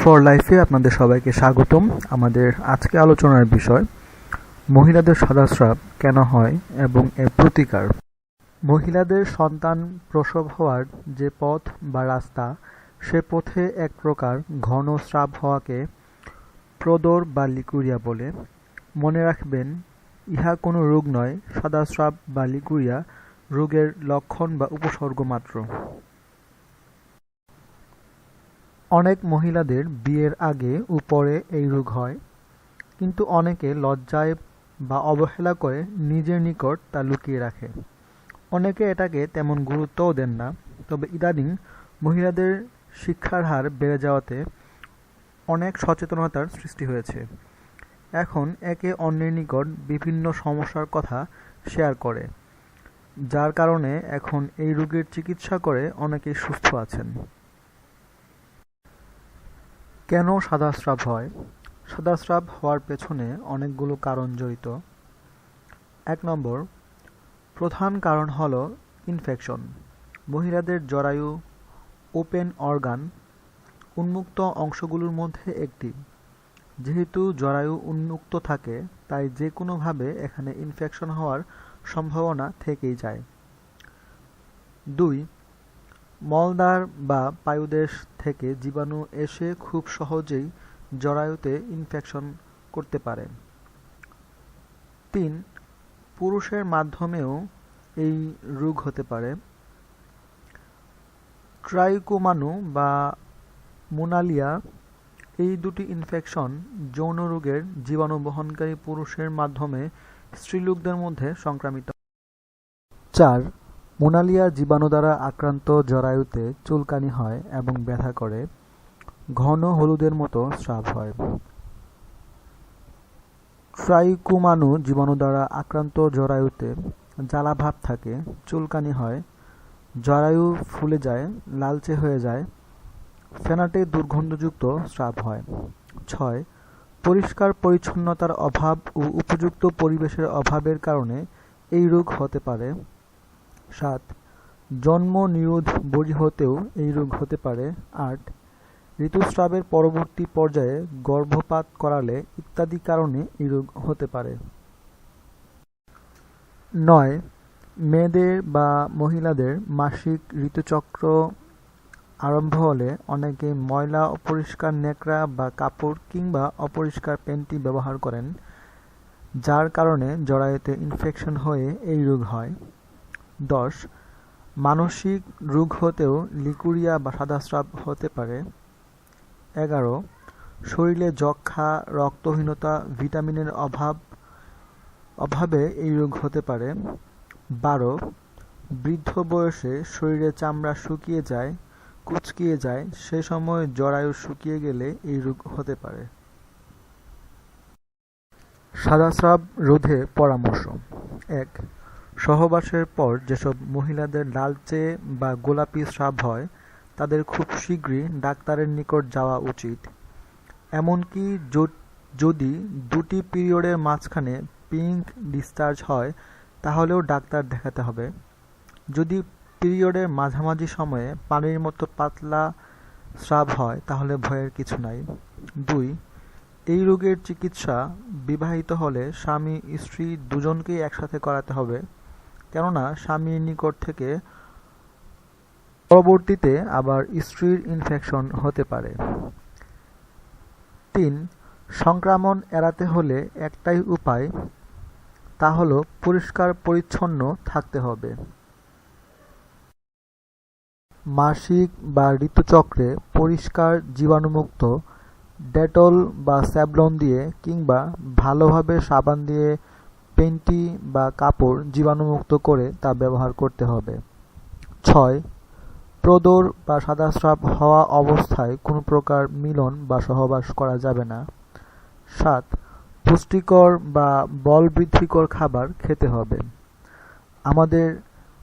For লাইফে আপনাদের সবাইকে স্বাগতম। আমাদের আজকে আলোচনার বিষয়, মহিলাদের সাদাস্রাব কেন হয় এবং এর প্রতিকার? মহিলাদের সন্তান প্রসব হওয়ার যে পথ বা রাস্তা, সে পথে এক প্রকার ঘন স্রাব হওয়াকে প্রদর বা লিকুরিয়া বলে। মনে রাখবেন, ইহা কোনো রোগ নয় সাদাস্রাব বা লিকুরিয়া রোগের লক্ষণ বা উপসর্গ মাত্র। অনেক মহিলাদের বিয়ের আগে ও পরে এই রোগ হয়, কিন্তু অনেকে লজ্জায় বা অবহেলা করে নিজের নিকট তা লুকিয়ে রাখে। অনেকে এটাকে তেমন গুরুত্বও দেন না, তবে ইদানিং মহিলাদের শিক্ষার হার বেড়ে যাওয়াতে অনেক সচেতনতার সৃষ্টি হয়েছে। এখন একে অন্যের নিকট বিভিন্ন সমস্যার কথা শেয়ার করে, যার কারণে এখন এই রোগের চিকিৎসা করে অনেকেই সুস্থ আছেন। কেন সাদাস্রাব হয়? সাদাস্রাব হওয়ার পেছনে অনেকগুলো কারণ জড়িত। এক নম্বর, প্রধান কারণ হল ইনফেকশন মহিলাদের জরায়ু ওপেন অর্গান উন্মুক্ত অংশগুলোর মধ্যে একটি। যেহেতু জরায়ু উন্মুক্ত থাকে, তাই যে কোনোভাবে এখানে ইনফেকশন হওয়ার সম্ভাবনা থেকেই যায়। দুই মলদ্বার বা পায়ুদেশ থেকে জীবাণু এসে খুব সহজেই জরায়ুতে ইনফেকশন করতে পারে। তিন, পুরুষের মাধ্যমেও এই রোগ হতে পারে। ট্রাইকোমানু বা মোনালিয়া, এই দুটি ইনফেকশন যৌন রোগের জীবাণু বহনকারী পুরুষের মাধ্যমে স্ত্রীলোকদের মধ্যে সংক্রামিত চার মোনালিয়া জীবাণু দ্বারা আক্রান্ত জরায়ুতে চুলকানি হয় এবং ব্যথা করে, ঘন হলুদের মতো স্রাব হয়। ট্রাইকোমানু জীবাণু দ্বারা আক্রান্ত জরায়ুতে জ্বালাভাব থাকে, চুলকানি হয়, জরায়ু ফুলে যায়, লালচে হয়ে যায়, ফেনাটে দুর্গন্ধযুক্ত স্রাব হয়। ছয়, পরিষ্কার পরিচ্ছন্নতার অভাব ও উপযুক্ত পরিবেশের অভাবের কারণে এই রোগ হতে পারে। সাত। জন্ম নিরোধ বড়ি হতেও এই রোগ হতে পারে। আট। ঋতুস্রাবের পরবর্তী পর্যায়ে গর্ভপাত করালে ইত্যাদি কারণে এই রোগ হতে পারে। নয়। মেয়েদের বা মহিলাদের মাসিক ঋতুচক্র আরম্ভ হলে অনেকে ময়লা অপরিষ্কার ন্যাকড়া বা কাপড় কিংবা অপরিষ্কার প্যান্টি ব্যবহার করেন, যার কারণে জরায়ুতে ইনফেকশন হয়ে এই রোগ হয়। দশ, মানসিক রোগ হতেও লিকুরিয়া বা সাদাস্রাব হতে পারে। এগারো, শরীরে যক্ষা রক্তহীনতা, ভিটামিনের অভাব, অভাবে এই রোগ হতে পারে। বারো, বৃদ্ধ বয়সে শরীরে চামড়া শুকিয়ে যায়, কুচকিয়ে যায়, সে সময় জরায়ু শুকিয়ে গেলে এই রোগ হতে পারে। সাদাস্রাব রোধে পরামর্শ। এক সহবাসের পর যেসব মহিলাদের লালচে বা গোলাপি স্রাব হয়, তাদের খুব শীঘ্রই ডাক্তারের নিকট যাওয়া উচিত। এমনকি যদি দুটি পিরিয়ডের মাঝখানে পিঙ্ক ডিসচার্জ হয়, তাহলেও ডাক্তার দেখাতে হবে। যদি পিরিয়ডের মাঝামাঝি সময়ে পানির মতো পাতলা স্রাব হয়, তাহলে ভয়ের কিছু নাই। দুই, এই রোগের চিকিৎসা বিবাহিত হলে স্বামী, স্ত্রী দুজনকেই একসাথে করাতে হবে। কেননা স্বামীর নিকট থেকে পরবর্তীতে আবার স্ত্রীর ইনফেকশন হতে পারে। তিন, সংক্রমণ এড়াতে হলে একটাই উপায়, তা হল পরিষ্কার পরিচ্ছন্ন থাকতে হবে। মাসিক বা ঋতুচক্রে পরিষ্কার জীবাণুমুক্ত ডেটল বা স্যাভলন দিয়ে কিংবা ভালোভাবে সাবান দিয়ে পেন্টি বা কাপড় জীবাণুমুক্ত করে তা ব্যবহার করতে হবে। ছয়, প্রদর বা সাদাস্রাব হওয়া অবস্থায় কোনো প্রকার মিলন বা সহবাস করা যাবে না। সাত, পুষ্টিকর বা বল বৃদ্ধিকর খাবার খেতে হবে। আমাদের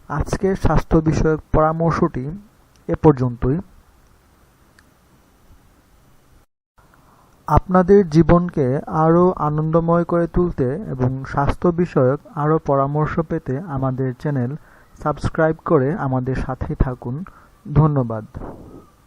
আজকের স্বাস্থ্য বিষয়ক পরামর্শটি এ পর্যন্তই। আপনাদের জীবনকে আরও আনন্দময় করে তুলতে এবং স্বাস্থ্য বিষয়ক আরও পরামর্শ পেতে আমাদের চ্যানেল সাবস্ক্রাইব করে আমাদের সাথেই থাকুন। ধন্যবাদ।